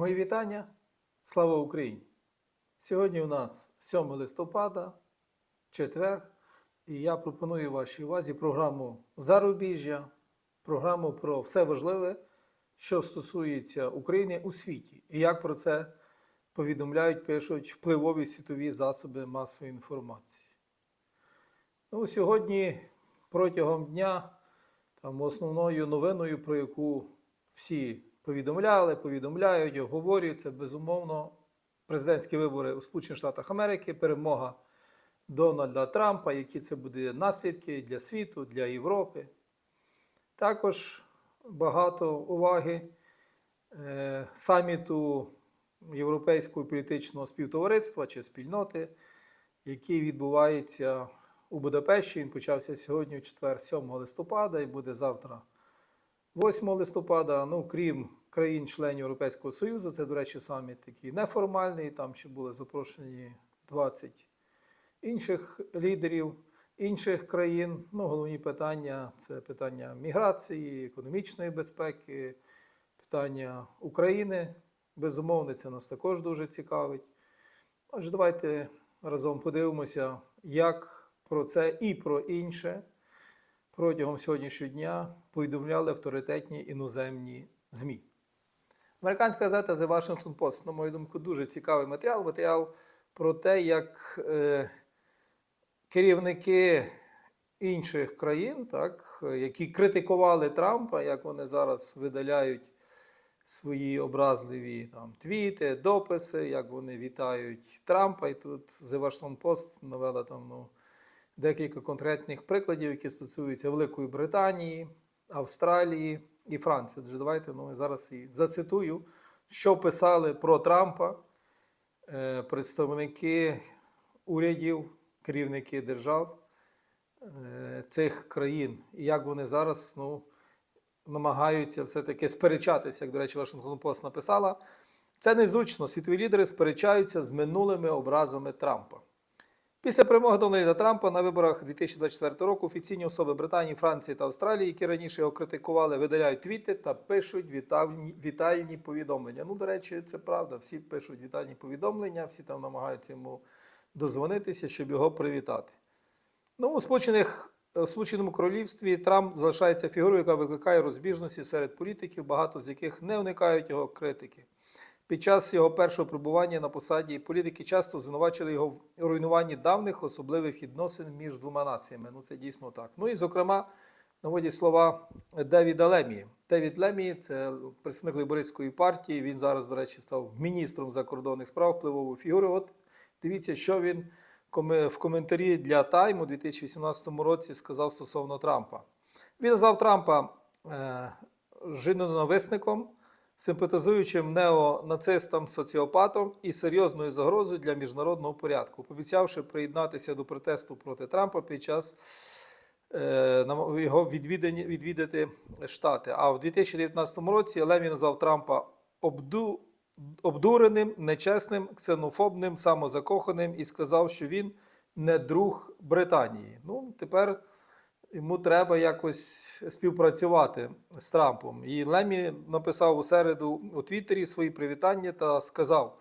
Мої вітання. Слава Україні! Сьогодні у нас 7 листопада, четвер, і я пропоную вашій увазі програму Зарубіжжя, програму про все важливе, що стосується України у світі, і як про це повідомляють, пишуть впливові світові засоби масової інформації. Ну, сьогодні протягом дня там основною новиною, про яку всі повідомляли, повідомляють, обговорюють, це безумовно президентські вибори у Сполучених Штатах Америки, перемога Дональда Трампа, які це буде наслідки для світу, для Європи. Також багато уваги е, саміту Європейського політичного співтовариства чи спільноти, який відбувається у Будапешті. Він почався сьогодні, четвер, 7 листопада, і буде завтра, 8 листопада. Ну, крім країн-членів Європейського Союзу, це, до речі, саміт такий неформальний. Там ще були запрошені 20 інших лідерів інших країн. Ну, головні питання це питання міграції, економічної безпеки, питання України. Безумовно, це нас також дуже цікавить. Отже, давайте разом подивимося, як про це і про інше протягом сьогоднішнього дня повідомляли авторитетні іноземні ЗМІ. Американська газета The Washington Post, на мою думку, дуже цікавий матеріал. Матеріал про те, як е, керівники інших країн, так, які критикували Трампа, як вони зараз видаляють свої образливі там, твіти, дописи, як вони вітають Трампа. І тут The Washington Post навела там ну, декілька конкретних прикладів, які стосуються Великої Британії, Австралії і Франції. Отже, давайте ну, зараз і зацитую, що писали про Трампа е, представники урядів, керівники держав е, цих країн, і як вони зараз ну, намагаються все-таки сперечатися, як, до речі, Вашингтон Пост написала. Це незручно. Світові лідери сперечаються з минулими образами Трампа. Після перемоги Дональда Трампа на виборах 2024 року офіційні особи Британії, Франції та Австралії, які раніше його критикували, видаляють твіти та пишуть вітальні, вітальні повідомлення. Ну, до речі, це правда. Всі пишуть вітальні повідомлення, всі там намагаються йому дозвонитися, щоб його привітати. Ну, у Сполучених у Сполученому Королівстві Трамп залишається фігурою, яка викликає розбіжності серед політиків, багато з яких не уникають його критики. Під час його першого перебування на посаді політики часто звинувачили його в руйнуванні давних особливих відносин між двома націями. Ну це дійсно так. Ну і зокрема наводять слова Девіда Лемії. Девід Лемії це представник лейбористської партії. Він зараз, до речі, став міністром закордонних справ впливової фігури. От дивіться, що він в коментарі для Тайм у 2018 році сказав стосовно Трампа. Він назвав Трампа е, жіноненависником, симпатизуючим неонацистам, соціопатом і серйозною загрозою для міжнародного порядку, пообіцявши приєднатися до протесту проти Трампа під час е, його відвідання, відвідати Штати. А в 2019 році Лемі назвав Трампа обду, обдуреним, нечесним, ксенофобним, самозакоханим і сказав, що він не друг Британії. Ну, тепер йому треба якось співпрацювати з Трампом. І Лемі написав у середу у Твіттері свої привітання та сказав: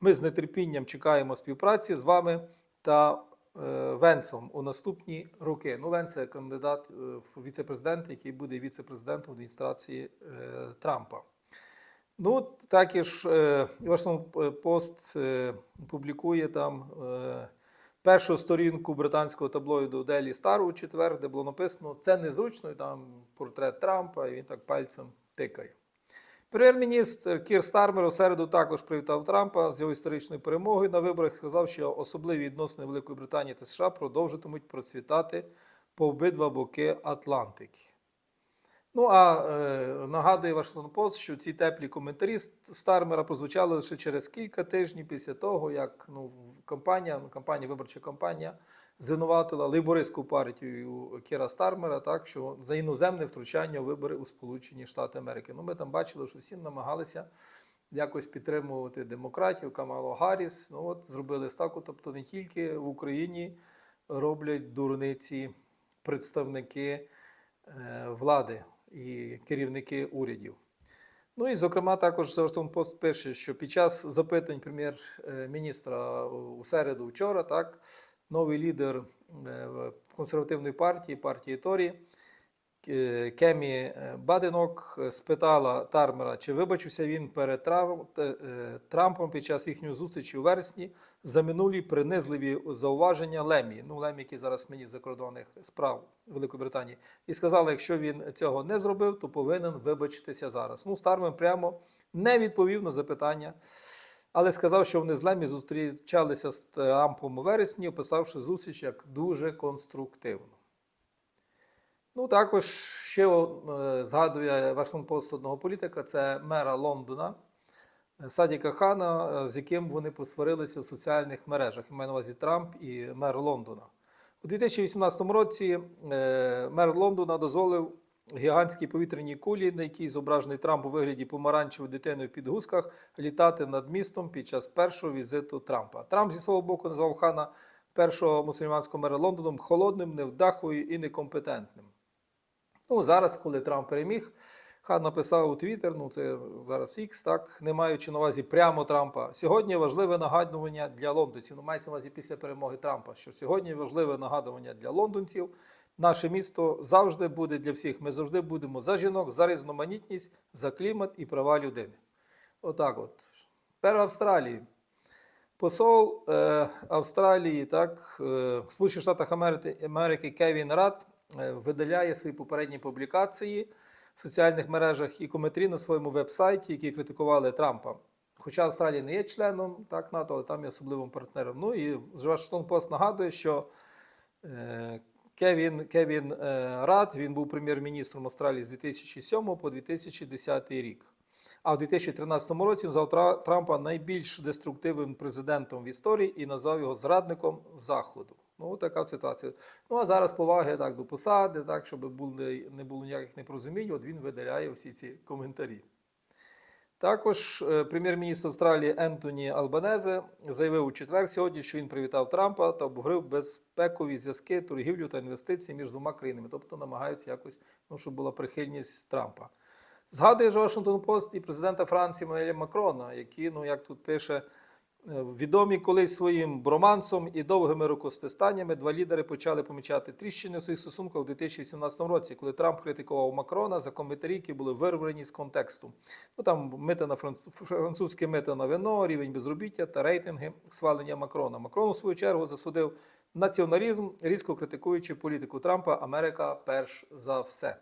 ми з нетерпінням чекаємо співпраці з вами та е, Венсом у наступні роки. Ну, Венс це кандидат е, в віце-президент, який буде віце-президентом адміністрації е, Трампа. Ну, також Вашингтон Пост публікує там першу сторінку британського таблоїду Daily Star у четвер, де було написано це незручно, і там портрет Трампа, і він так пальцем тикає. Прем'єр-міністр Кір Стармер у середу також привітав Трампа з його історичною перемогою на виборах. Сказав, що особливі відносини Великої Британії та США продовжитимуть процвітати по обидва боки Атлантики. Ну а е, нагадує Вашингтон Пост, що ці теплі коментарі Стармера прозвучали лише через кілька тижнів після того, як ну, кампанія, ну, кампанія, виборча кампанія звинуватила лейбористську партію Кіра Стармера, так що за іноземне втручання у вибори у Сполучені Штати Америки. Ну, ми там бачили, що всі намагалися якось підтримувати демократів, Камало Гарріс. Ну от зробили ставку. Тобто не тільки в Україні роблять дурниці представники е, влади і керівники урядів. Ну і, зокрема, також Вашингтон Пост пише, що під час запитань прем'єр-міністра у середу вчора, так, новий лідер е, консервативної партії, партії Торі, Кемі е, Баденок е, спитала Тармера, чи вибачився він перед е, Трампом під час їхньої зустрічі у вересні за минулі принизливі зауваження Лемі, ну Лемі, який зараз міністр закордонних справ Великої Британії, і сказала, якщо він цього не зробив, то повинен вибачитися зараз. Ну, Стармен прямо не відповів на запитання, але сказав, що вони з Лемі зустрічалися з Трампом у вересні, описавши зустріч як дуже конструктивну. Ну, також ще е, згадує Вашингтон Пост одного політика, це мера Лондона е, Садіка Хана, е, з яким вони посварилися в соціальних мережах. Я маю на увазі Трамп і мер Лондона. У 2018 році мер Лондона дозволив гігантській повітряній кулі, на якій зображений Трамп у вигляді помаранчевої дитини в підгузках, літати над містом під час першого візиту Трампа. Трамп зі свого боку назвав Хана першого мусульманського мера Лондоном холодним, невдахою і некомпетентним. Ну, зараз, коли Трамп переміг, Хан написав у Твіттер, ну це зараз X, так, не маючи на увазі прямо Трампа. Сьогодні важливе нагадування для лондонців. Ну, мається на увазі після перемоги Трампа, що сьогодні важливе нагадування для лондонців. Наше місто завжди буде для всіх. Ми завжди будемо за жінок, за різноманітність, за клімат і права людини. Отак от. Тепер Австралії. Посол е, Австралії, так, е, в Сполучених Штатах Америки, Кевін Рад видаляє свої попередні публікації в соціальних мережах і коментарі на своєму веб-сайті, які критикували Трампа. Хоча Австралія не є членом так, НАТО, але там є особливим партнером. Ну і Вашингтон Пост нагадує, що е, Кевін, Кевін е, Рад він був прем'єр-міністром Австралії з 2007 по 2010 рік. А в 2013 році назвав Тра- Трампа найбільш деструктивним президентом в історії і назвав його зрадником Заходу. Ну, така ситуація. Ну а зараз поваги так до посади, так, щоб були, не було ніяких непорозумінь, от він видаляє всі ці коментарі. Також е, прем'єр-міністр Австралії Ентоні Албанезе заявив у четвер сьогодні, що він привітав Трампа та обговорив безпекові зв'язки, торгівлю та інвестиції між двома країнами, тобто намагаються якось, ну, щоб була прихильність Трампа. Згадує ж Вашингтон Пост і президента Франції Мануеля Макрона, які, ну як тут пише, відомі колись своїм бромансом і довгими рукостистаннями, два лідери почали помічати тріщини у своїх стосунках у 2018 році, коли Трамп критикував Макрона за коментарі, які були вирвані з контексту. Ну там мита на франц... французьке мита на вино, рівень безробіття та рейтинги схвалення Макрона. Макрон у свою чергу засудив націоналізм, різко критикуючи політику Трампа Америка перш за все.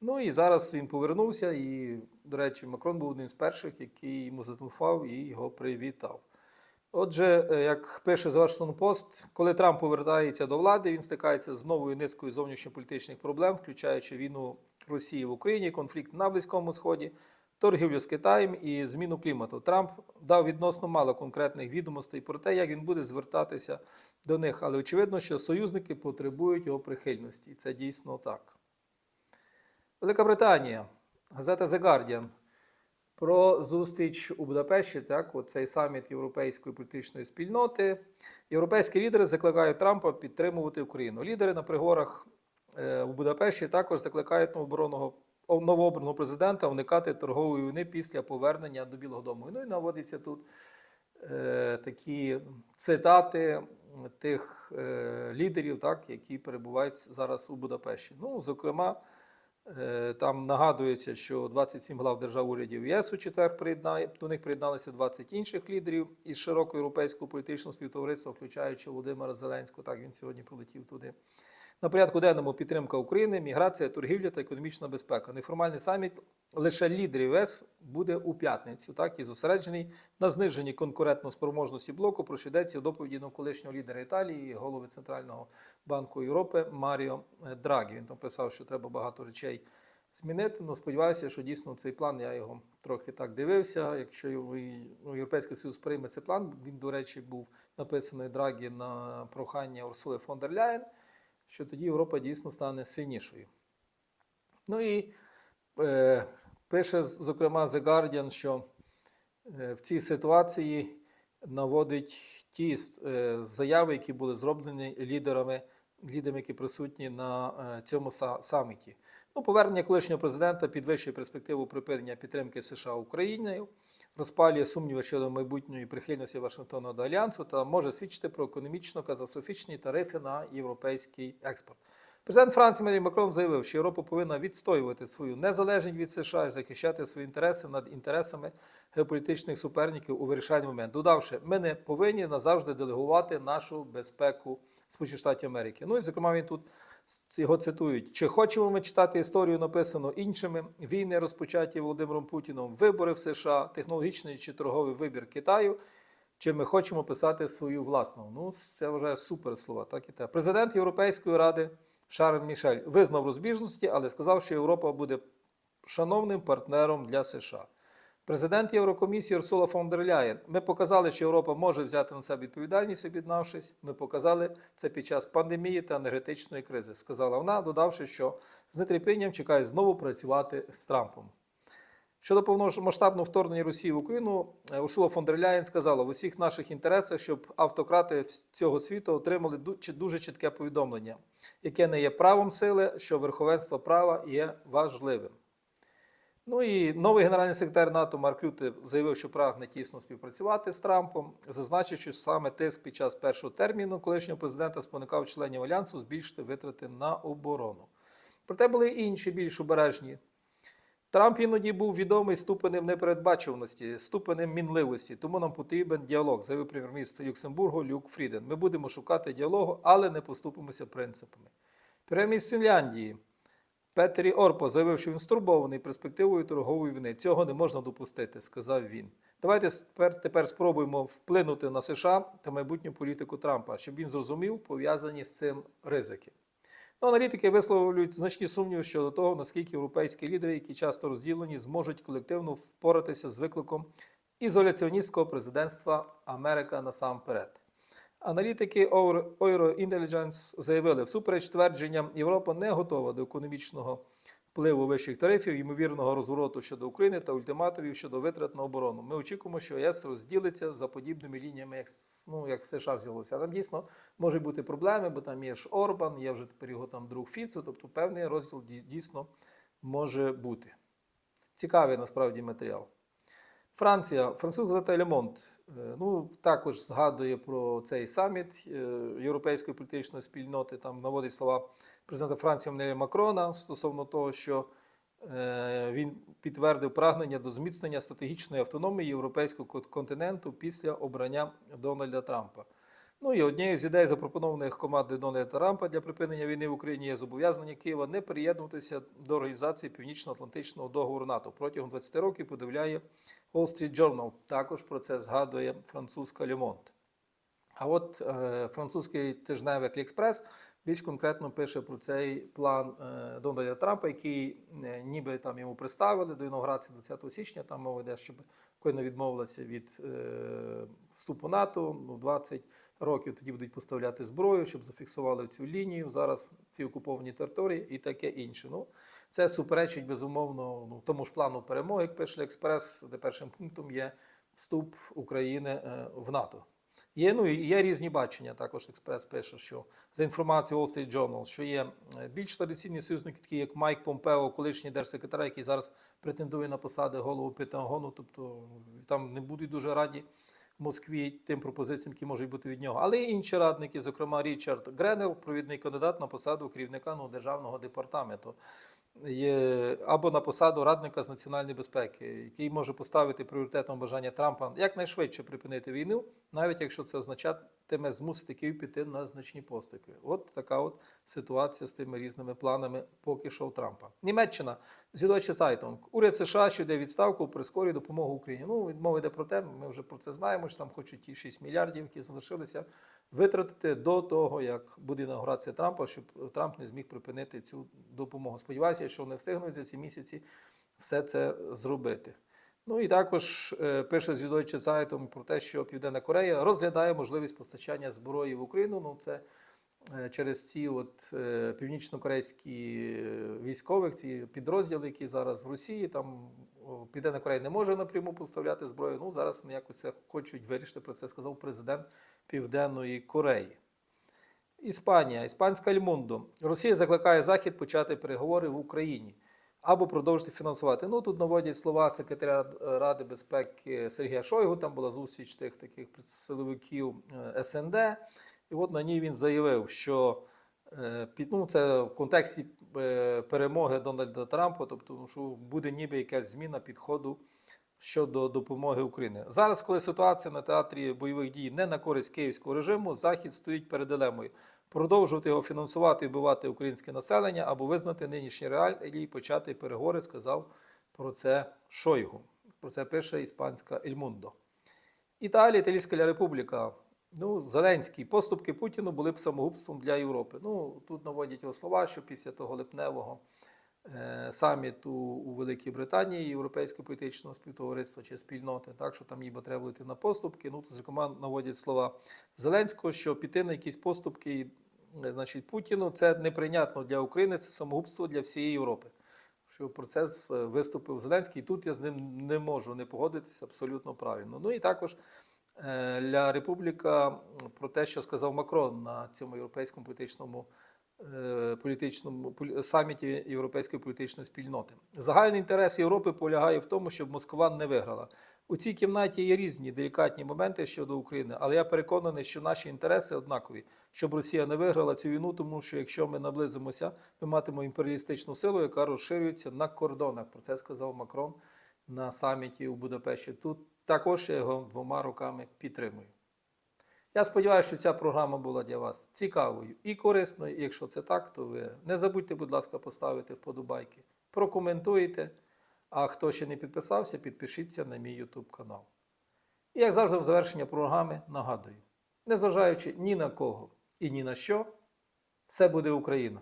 Ну і зараз він повернувся, і, до речі, Макрон був одним з перших, який йому зателефонував і його привітав. Отже, е, як пише Washington Post, коли Трамп повертається до влади, він стикається з новою низкою зовнішньополітичних проблем, включаючи війну Росії в Україні, конфлікт на Близькому Сході, торгівлю з Китаєм і зміну клімату. Трамп дав відносно мало конкретних відомостей про те, як він буде звертатися до них, але очевидно, що союзники потребують його прихильності. І це дійсно так. Велика Британія, газета The Guardian про зустріч у Будапешті, так, цей саміт Європейської політичної спільноти. Європейські лідери закликають Трампа підтримувати Україну. Лідери на пригорах е, у Будапешті також закликають новообраного новообраного президента уникати торгової війни після повернення до Білого Дому. Ну і наводиться тут е, такі цитати тих е, лідерів, так, які перебувають зараз у Будапешті. Ну, зокрема, Е, Там нагадується, що 27 глав держав урядів ЄС у четвер приєднає, до них приєдналися 20 інших лідерів із широкого європейського політичного співтовариства, включаючи Володимира Зеленського. Так він сьогодні прилетів туди. На порядку денному підтримка України, міграція, торгівля та економічна безпека. Неформальний саміт лише лідерів ЄС буде у п'ятницю, так і зосереджений на зниженні конкурентно-спроможності блоку. Про що йдеться в доповіді навколишнього лідера Італії, голови Центрального банку Європи Маріо Драгі. Він там писав, що треба багато речей змінити. Ну, сподіваюся, що дійсно цей план, я його трохи так дивився. Якщо ну, Європейський Союз прийме цей план, він, до речі, був написаний Драгі на прохання Урсули фон дер Ляєн, що тоді Європа дійсно стане сильнішою. Ну і е, пише, зокрема, The Guardian, що е, в цій ситуації наводить ті е, заяви, які були зроблені лідерами, лідерами, які присутні на е, цьому са- саміті. Ну, повернення колишнього президента підвищує перспективу припинення підтримки США Україною, розпалює сумніви щодо майбутньої прихильності Вашингтона до альянсу та може свідчити про економічно катастрофічні тарифи на європейський експорт. Президент Франції Еммануель Макрон заявив, що Європа повинна відстоювати свою незалежність від США і захищати свої інтереси над інтересами геополітичних суперників у вирішальний момент, додавши, ми не повинні назавжди делегувати нашу безпеку Сполучених Штатів Америки. Ну і зокрема він тут його цитують: чи хочемо ми читати історію, написану іншими війни, розпочаті Володимиром Путіном, вибори в США, технологічний чи торговий вибір Китаю. Чи ми хочемо писати свою власну? Ну, це вважає супер слова. Так і те. Президент Європейської ради Шарль Мішель визнав розбіжності, але сказав, що Європа буде шановним партнером для США. Президент Єврокомісії Урсула фон дер Ляєн. Ми показали, що Європа може взяти на себе відповідальність, об'єднавшись. Ми показали це під час пандемії та енергетичної кризи, сказала вона, додавши, що з нетерпінням чекає знову працювати з Трампом. Щодо повномасштабного вторгнення Росії в Україну, е, Урсула фон дер Ляєн сказала в усіх наших інтересах, щоб автократи цього світу отримали дуже чітке повідомлення, яке не є правом сили, що верховенство права є важливим. Ну і новий генеральний секретар НАТО Марк Рюте заявив, що прагне тісно співпрацювати з Трампом, зазначивши, що саме тиск під час першого терміну колишнього президента спонукав членів альянсу збільшити витрати на оборону. Проте були й інші більш обережні. Трамп іноді був відомий ступенем непередбачуваності, ступенем мінливості, тому нам потрібен діалог, заявив прем'єр-міністр Люксембургу Люк Фріден. Ми будемо шукати діалогу, але не поступимося принципами. Прем'єр-міністр Фінляндії Петері Орпо заявив, що він стурбований перспективою торгової війни. Цього не можна допустити, сказав він. Давайте тепер, спробуємо вплинути на США та майбутню політику Трампа, щоб він зрозумів пов'язані з цим ризики. Ну, аналітики висловлюють значні сумніви щодо того, наскільки європейські лідери, які часто розділені, зможуть колективно впоратися з викликом ізоляціоністського президентства Америка насамперед. Аналітики Euro Intelligence заявили, всупереч твердженням, Європа не готова до економічного впливу вищих тарифів, ймовірного розвороту щодо України та ультиматумів щодо витрат на оборону. Ми очікуємо, що ЄС розділиться за подібними лініями, як, ну, як в США взялося. Там дійсно можуть бути проблеми, бо там є ж Орбан, є вже тепер його там друг Фіцо, тобто певний розділ дійсно може бути. Цікавий насправді матеріал. Франція, французька газета Le ну, також згадує про цей саміт е, Європейської політичної спільноти. Там наводить слова президента Франції Еммануеля Макрона стосовно того, що е, він підтвердив прагнення до зміцнення стратегічної автономії європейського континенту після обрання Дональда Трампа. Ну і однією з ідей, запропонованих командою Дональда Трампа для припинення війни в Україні, є зобов'язання Києва не приєднуватися до організації Північно-Атлантичного договору НАТО. Протягом 20 років подивляє Wall Street Journal. Також про це згадує французька Лемонт. А от е, французький тижневик Лікспрес більш конкретно пише про цей план е, Дональда Трампа, який е, ніби там йому представили до інаугурації 20 січня. Там мова йде, щоб Україна відмовилася від е, вступу НАТО. Ну, 20 років тоді будуть поставляти зброю, щоб зафіксували цю лінію. Зараз ці окуповані території і таке інше. Ну, це суперечить безумовно ну, тому ж плану перемоги, як пише Експрес, де першим пунктом є вступ України е, в НАТО. Є, ну, є різні бачення. Також Експрес пише, що за інформацією Wall Street Journal, що є е, більш традиційні союзники, такі як Майк Помпео, колишній держсекретар, який зараз претендує на посади голову Пентагону, тобто там не будуть дуже раді в Москві тим пропозиціям, які можуть бути від нього. Але й інші радники, зокрема Річард Гренел, провідний кандидат на посаду керівника ну, державного департаменту. Є, або на посаду радника з національної безпеки, який може поставити пріоритетом бажання Трампа якнайшвидше припинити війну, навіть якщо це означатиме змусити Київ піти на значні поступки. От така от ситуація з тими різними планами поки що у Трампа. Німеччина Зюдойче Zeitung. Уряд США, що йде відставку, прискорює допомогу Україні. Ну, відмова йде про те, ми вже про це знаємо, що там хочуть ті 6 мільярдів, які залишилися, витратити до того, як буде інаугурація Трампа, щоб Трамп не зміг припинити цю допомогу. Сподіваюся, що вони встигнуть за ці місяці все це зробити. Ну і також е, пише Зюдойче Zeitung про те, що Південна Корея розглядає можливість постачання зброї в Україну. Ну, це е, через ці от е, північно-корейські військових, ці підрозділи, які зараз в Росії, там Південна Корея не може напряму поставляти зброю. Ну зараз вони якось це хочуть вирішити. Про це сказав президент Південної Кореї. Іспанія, іспанська Ельмундо. Росія закликає Захід почати переговори в Україні або продовжити фінансувати. Ну тут наводять слова секретаря Ради безпеки Сергія Шойгу. Там була зустріч тих таких силовиків е, СНД. І от на ній він заявив, що е, під, ну, це в контексті е, перемоги Дональда Трампа, тобто ну, що буде ніби якась зміна підходу щодо допомоги Україні. Зараз, коли ситуація на театрі бойових дій не на користь київського режиму, Захід стоїть перед дилемою продовжувати його фінансувати і вбивати українське населення або визнати нинішні реалії і почати переговори, сказав про це Шойгу. Про це пише іспанська Ельмундо. Італія, Італійська Республіка. Ну, Зеленський, поступки Путіну були б самогубством для Європи. Ну, тут наводять його слова, що після того липневого е, саміту у Великій Британії Європейського політичного співтовариства чи спільноти, так що там ніби треба йти на поступки. Ну, тут, зокрема, наводять слова Зеленського, що піти на якісь поступки значить, Путіну це неприйнятно для України, це самогубство для всієї Європи. Що про це з- виступив Зеленський, тут я з ним не можу не погодитися абсолютно правильно. Ну і також е, Ля Републіка про те, що сказав Макрон на цьому європейському політичному е, політичному саміті Європейської політичної спільноти. Загальний інтерес Європи полягає в тому, щоб Москва не виграла. У цій кімнаті є різні делікатні моменти щодо України, але я переконаний, що наші інтереси однакові, щоб Росія не виграла цю війну, тому що якщо ми наблизимося, ми матимемо імперіалістичну силу, яка розширюється на кордонах. Про це сказав Макрон на саміті у Будапешті. Тут також я його двома руками підтримую. Я сподіваюся, що ця програма була для вас цікавою і корисною. Якщо це так, то ви не забудьте, будь ласка, поставити вподобайки, прокоментуйте. А хто ще не підписався, підпишіться на мій YouTube канал. І як завжди, в завершення програми нагадую: незважаючи ні на кого і ні на що, все буде Україна.